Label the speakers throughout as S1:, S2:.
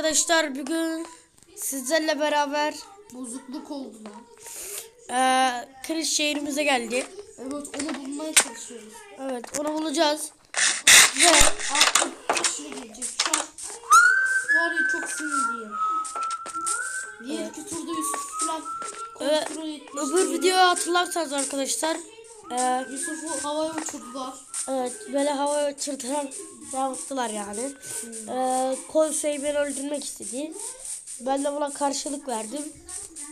S1: arkadaşlar bugün sizlerle beraber
S2: Bozukluk oldu lan.
S1: eee kriz şehrimize geldi.
S2: Evet onu bulmaya çalışıyoruz.
S1: Evet onu bulacağız. Ve
S2: Aklı başına gelecek. Şu an var ya çok sinirliyim. Diğer iki turda Yusuf falan
S1: Evet,
S2: kontrol etmiş.
S1: öbür videoyu hatırlarsanız arkadaşlar eee,
S2: Yusuf'u havaya uçurdular.
S1: Evet böyle havaya çırtıran yaptılar yani. Eee Konsey beni öldürmek istedi. Ben de buna karşılık verdim.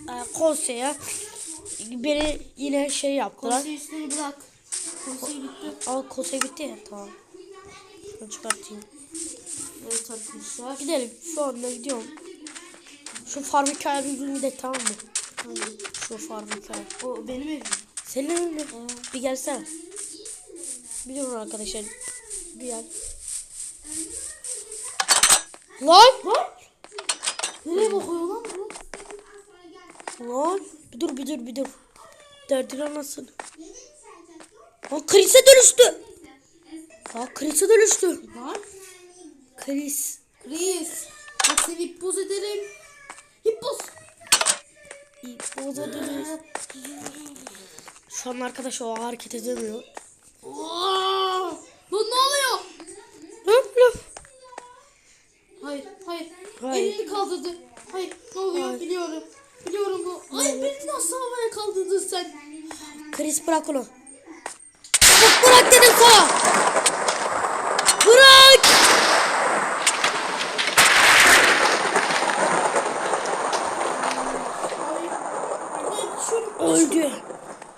S1: Eee Konsey'e beni yine şey yaptılar.
S2: Konsey üstünü bırak. Konsey gitti.
S1: Ama Konsey bitti ya tamam. Şunu çıkartayım.
S2: Evet arkadaşlar.
S1: Gidelim. Şu anda gidiyorum. Şu farm hikaye bir gün gidelim tamam mı?
S2: Hangi?
S1: Şu farm hikaye.
S2: O benim evim.
S1: Senin evin mi? Bir gelsene. Bir durun arkadaşlar. Bir gel. Lan! Lan!
S2: Nereye bakıyor lan bu?
S1: Lan! Bir dur bir dur bir dur. Derdin anlasın. Lan Chris'e dönüştü. Aa Chris'e dönüştü.
S2: Lan.
S1: Chris.
S2: Chris. Bak seni hippoz ederim. Hippoz.
S1: Boza dönüyor. Şu an arkadaş o hareket edemiyor.
S2: Aa! Lan ne oluyor?
S1: Löp löp.
S2: Hayır, hayır. Elini kaldırdı. Hayır, ne oluyor?
S1: Hayır.
S2: Biliyorum. Biliyorum bu. Ay beni nasıl havaya kaldırdın sen?
S1: Chris bırak onu. Çabuk bırak dedim sana. Bırak. Öldü.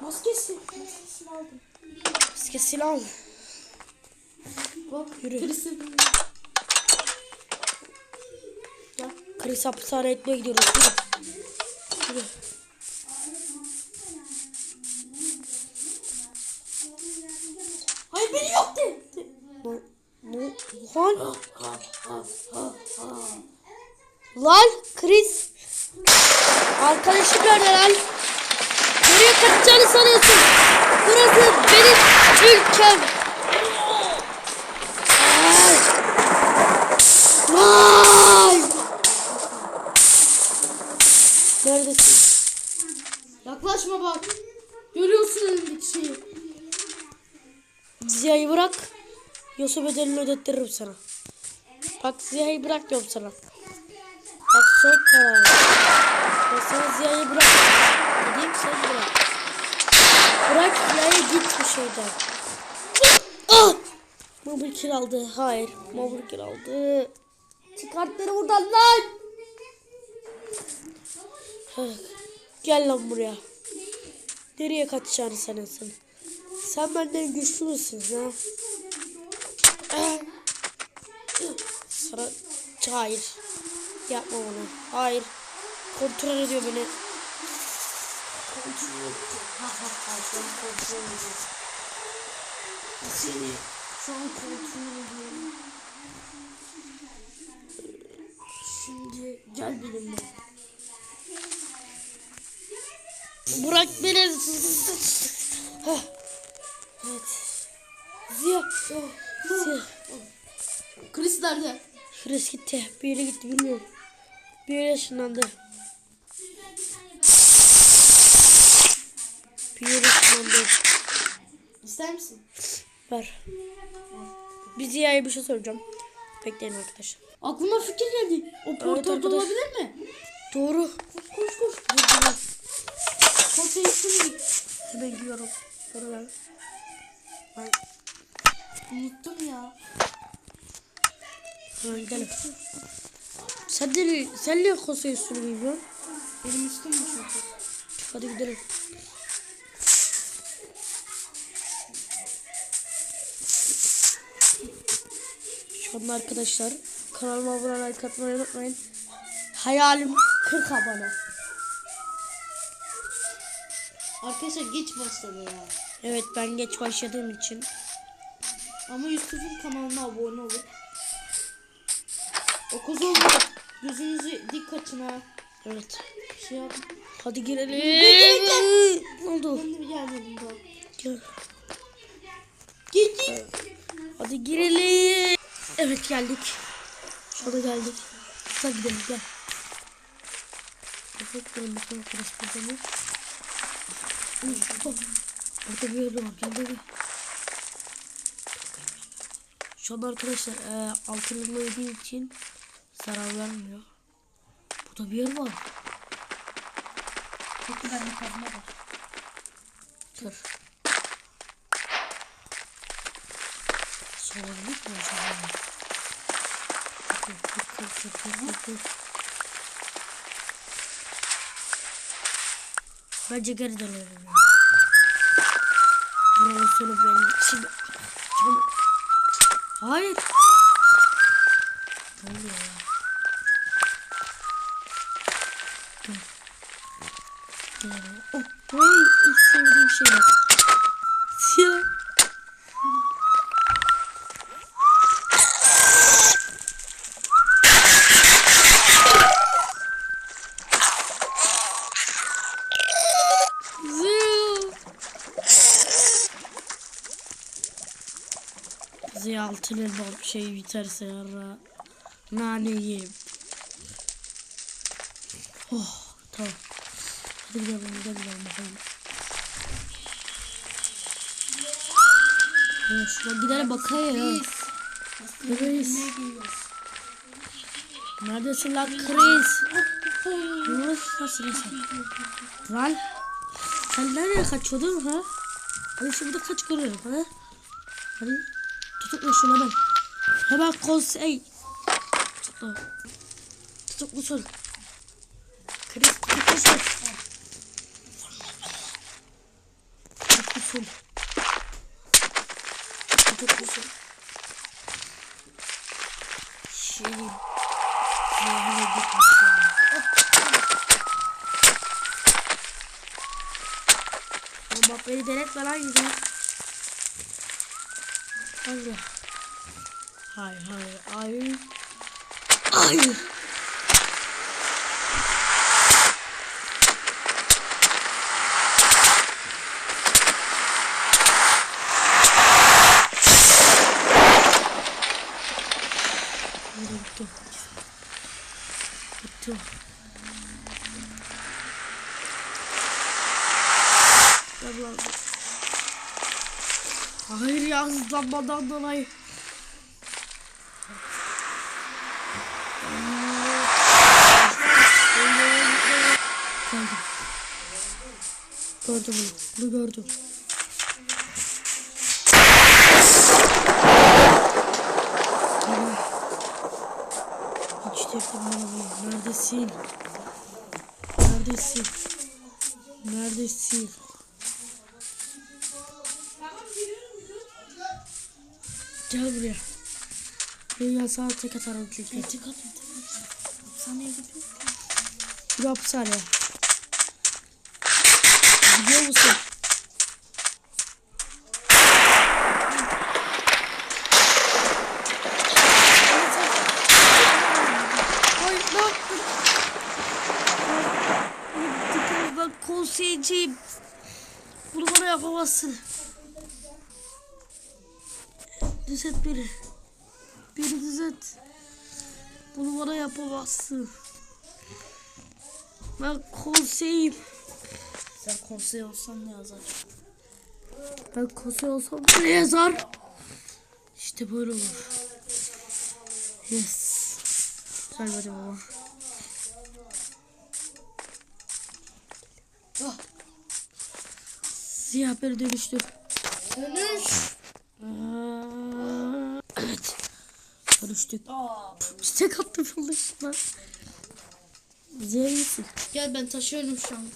S2: Maskesi. Maskesini aldım.
S1: Silah al.
S2: Bak,
S1: Yürü.
S2: Chris'in. Gel.
S1: Chris hapishane etmeye gidiyoruz. Yürü. Yürü.
S2: Hayır beni.
S1: Ne? Ne? Lan. Lan Chris. Arkadaşım nerede lan? Nereye kaçacağını sanıyorsun? Burası benim ülkem. Ay. Vay. Neredesin?
S2: Yaklaşma bak. Görüyorsun elimdeki şeyi.
S1: Ziya'yı bırak. Yoksa bedelini ödettiririm sana. Bak Ziya'yı bırak diyorum sana. Bak son karar. Ben sana Ziya'yı bırak. Dediğim sen bırak. Bırak Ziya'yı git bu şeyden. Ah! Mobil kiraldı. Hayır. Mobil kiraldı. Çıkart beni buradan lan. Gel lan buraya. Nereye kaçacaksın sen sen? Sen benden güçlü müsün ha? Sana hayır. Yapma bunu. Hayır. Kontrol ediyor beni.
S2: Kontrol. Ha ha ha. Şu an kontrol ediyor. Seni. Şu an kontrol ediyorum. Şimdi gel benimle.
S1: Bırak beni. Evet. Ziya. Ziya.
S2: Chris nerede?
S1: Chris gitti. Bir yere gitti bilmiyorum. Bir yere ışınlandı. Bir yere ışınlandı.
S2: İster misin?
S1: Ver. Bir Ziya'ya bir şey soracağım. Bekleyin arkadaşlar.
S2: Aklıma fikir geldi. O portalda
S1: arkadaş.
S2: olabilir mi?
S1: Doğru.
S2: Koş koş. Konsey üstüne git.
S1: Hemen gidiyorum. Dur ver. Ben
S2: Unuttum ya.
S1: hemen gidelim. Sen de sen niye konsey üstünü bilmiyorsun?
S2: Benim üstüm mü çünkü?
S1: Hadi gidelim. Şu anda arkadaşlar kanalıma abone like atmayı unutmayın. Hayalim 40 abone.
S2: Arkadaşlar geç başladı ya.
S1: Evet ben geç başladığım için.
S2: Ama Yusuf'un kanalına abone olun. O oldu. Gözünüzü dik açın ha.
S1: Evet.
S2: Bir şey yap.
S1: Hadi girelim. Ne oldu?
S2: Ben de gelmedim daha.
S1: Gel.
S2: Git.
S1: Hadi girelim. Evet geldik. Şu anda geldik. Hadi gidelim gel. Hadi gidelim bakalım arkadaş burada mı? Şurada. Bir yerde var. Gel gel gel. Şu arkadaşlar e, altın elma yediği için zarar vermiyor. Burada bir yer var.
S2: Çok güzel bir kazma var.
S1: Dur. Sorumluluk mu acaba? Dur, dur, dur, dur, dur, dur, dur. Bence geri dönelim. Buranın sonu belli. Şimdi... Çabuk. Hayır. Ne oluyor ya? Oh, vay, ilk sevdiğim şey bak. Siyah. Ziya. Ziya altın elma şey biterse yarra. Nane yiyeyim. Oh tamam. Hadi gidelim gidelim gidelim bakalım. Ya şuna gidelim bakayım. Chris. Neredesin lan Chris? Nasılsın sen? Lan sen nereye kaçıyordun ha? Hadi şimdi kaç görüyorum ha? Hadi tutukla şunu hemen. Hemen konsey. Tutukla. Tutuklusun. Chris tutuklusun. Tutuklusun. Tutuklusun. Şirin. Zehre gitmiş ya. Oğlum bak beni denetme lan yüzüne. Hayır. Hayır hayır hayır. Hayır. Yürü gitti. Hayır ya hızlanmadan dolayı. Gördüm. Bunu. Bunu gördüm. Hiç tepkim Neredesin? Neredesin? Neredesin? Gel buraya. Ben sana tek atarım çünkü.
S2: Atın tek atın. Hapishaneye gidiyoruz.
S1: Bir hapishane. Gidiyor musun? Konseyciyim. Bunu bana yapamazsın. Düzelt beni. Beni düzelt. Bunu bana yapamazsın. Ben konseyim.
S2: Sen konsey olsan ne yazar?
S1: Ben konsey olsam ne yazar? İşte böyle olur. Yes. Güzel hadi baba.
S2: Ah.
S1: Siyah beni dönüştür.
S2: Dönüş.
S1: Evet. Dönüştük.
S2: Aa.
S1: Tek attım yanlışlıkla. Güzel misin?
S2: Gel ben taşıyorum şu an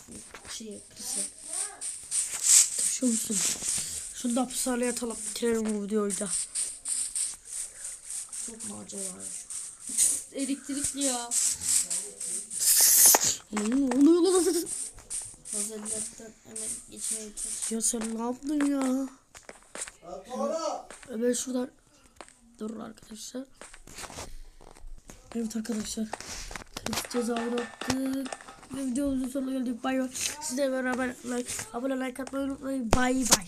S2: şeyi kızı.
S1: Taşıyor musun? Şunu da hapishaneye atalım. Bitirelim bu videoyu da.
S2: Çok macera ya. Elektrikli ya.
S1: Oluyor lan.
S2: Özellikten hemen geçmeye çalış.
S1: Ya sen ne yaptın ya? Ben şuradan Durun arkadaşlar. Evet arkadaşlar. Kırık cezaları attık. Ve videomuzun sonuna geldik. Bay bay. Sizle beraber like, abone like atmayı unutmayın. Bay bay.